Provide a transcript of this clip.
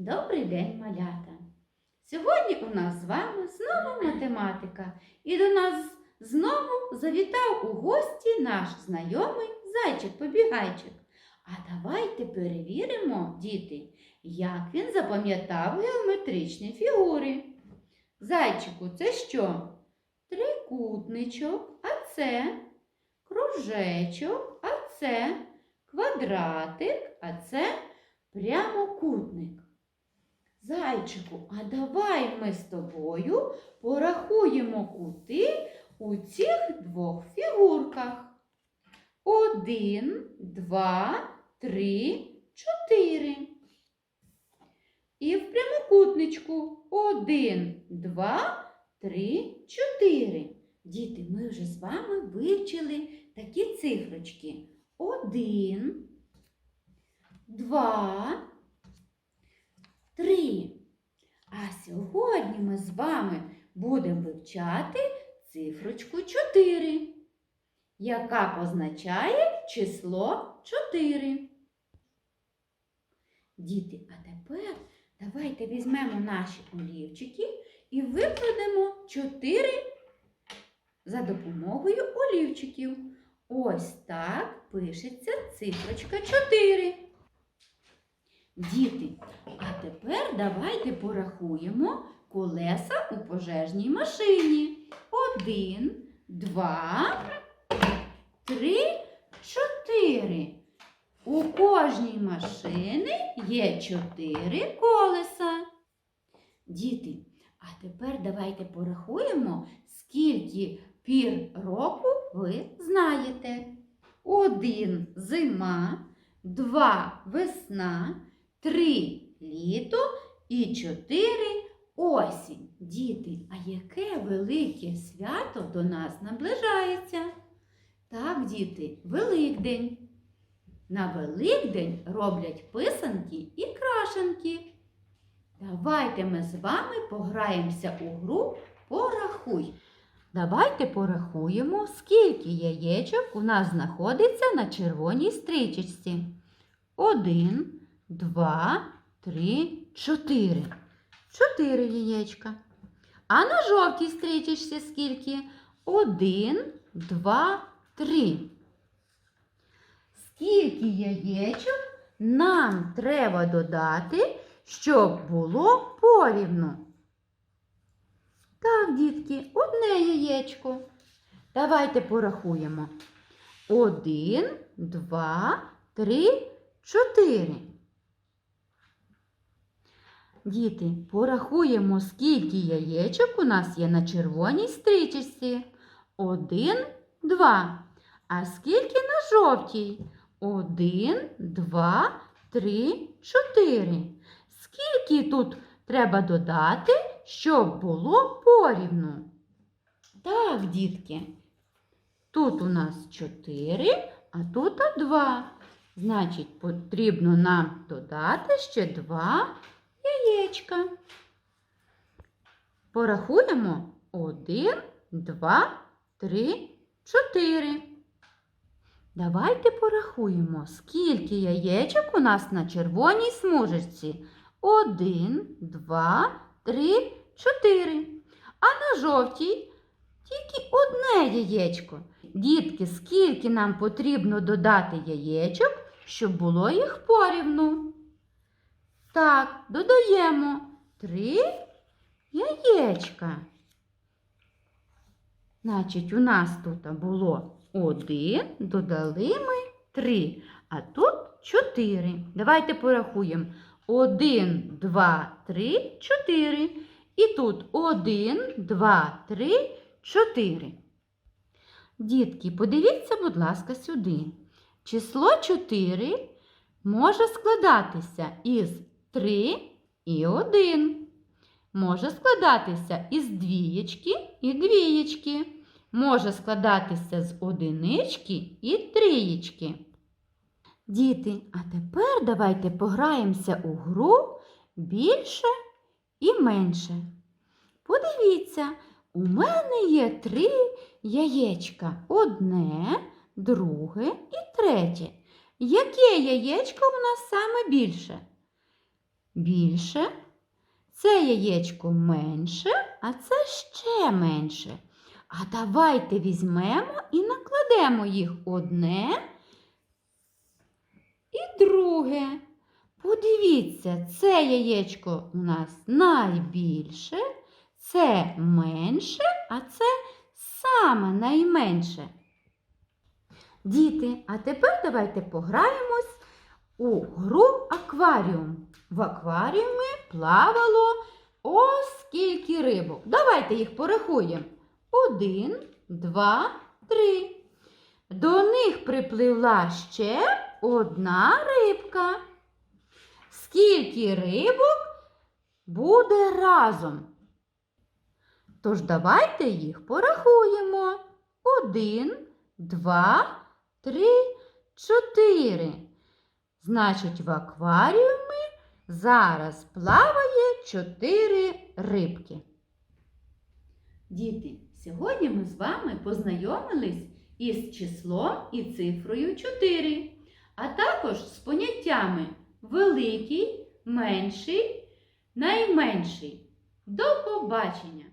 Добрий день, малята! Сьогодні у нас з вами знову математика, і до нас знову завітав у гості наш знайомий зайчик-побігайчик. А давайте перевіримо, діти, як він запам'ятав геометричні фігури. Зайчику, це що? Трикутничок, а це кружечок, а це квадратик, а це прямокутник. Зайчику, а давай ми з тобою порахуємо кути у цих двох фігурках. Один, два, три, чотири. І в прямокутничку один, два, три, чотири. Діти, ми вже з вами вивчили такі цифрочки. Один, два, три. А сьогодні ми з вами будемо вивчати цифрочку 4, яка позначає число 4. Діти, а тепер давайте візьмемо наші олівчики і викладемо 4 за допомогою олівчиків. Ось так пишеться цифрочка 4. Діти, а тепер давайте порахуємо колеса у пожежній машині. Один, два, три, чотири. У кожній машини є чотири колеса. Діти, а тепер давайте порахуємо, скільки пір року ви знаєте. Один зима, два весна, три літо і чотири осінь. Діти, а яке велике свято до нас наближається? Так, діти, Великдень. На Великдень роблять писанки і крашенки. Давайте ми з вами пограємося у гру Порахуй. Давайте порахуємо, скільки яєчок у нас знаходиться на червоній стрічечці. Один, два, три, чотири. Чотири яєчка. А на жовтій стрічечці скільки? Один, два, три. Скільки яєчок нам треба додати, щоб було порівну? Так, дітки, одне яєчко. Давайте порахуємо. Один, два, три, чотири. Діти, порахуємо, скільки яєчок у нас є на червоній стрічечці. Один, два. А скільки на жовтій? Один, два, три, чотири. Скільки тут треба додати, щоб було порівну? Так, дітки. Тут у нас чотири, а тут два. Значить, потрібно нам додати ще два яєчка. Порахуємо один, два, три, чотири. Давайте порахуємо, скільки яєчок у нас на червоній смужечці. Один, два, три, чотири. А на жовтій тільки одне яєчко. Дітки, скільки нам потрібно додати яєчок, щоб було їх порівну? Так, додаємо три яєчка. Значить, у нас тут було один, додали ми три, а тут чотири. Давайте порахуємо. Один, два, три, чотири. І тут один, два, три, чотири. Дітки, подивіться, будь ласка, сюди. Число 4 може складатися із 3 і 1. Може складатися із двієчки і двієчки. Може складатися з одинички і трієчки. Діти, а тепер давайте пограємося у гру більше і менше. Подивіться, у мене є три яєчка. Одне, друге і третє. Яке яєчко в нас саме більше? Більше, це яєчко менше, а це ще менше. А давайте візьмемо і накладемо їх одне і друге. Подивіться, це яєчко у нас найбільше, це менше, а це саме найменше. Діти, а тепер давайте пограємось у гру акваріум. В акваріумі плавало ось скільки рибок. Давайте їх порахуємо. Один, два, три. До них припливла ще одна рибка. Скільки рибок буде разом? Тож давайте їх порахуємо. Один, два, три, чотири. Значить, в акваріумі зараз плаває чотири рибки. Діти, сьогодні ми з вами познайомились із числом і цифрою 4, а також з поняттями великий, менший, найменший. До побачення!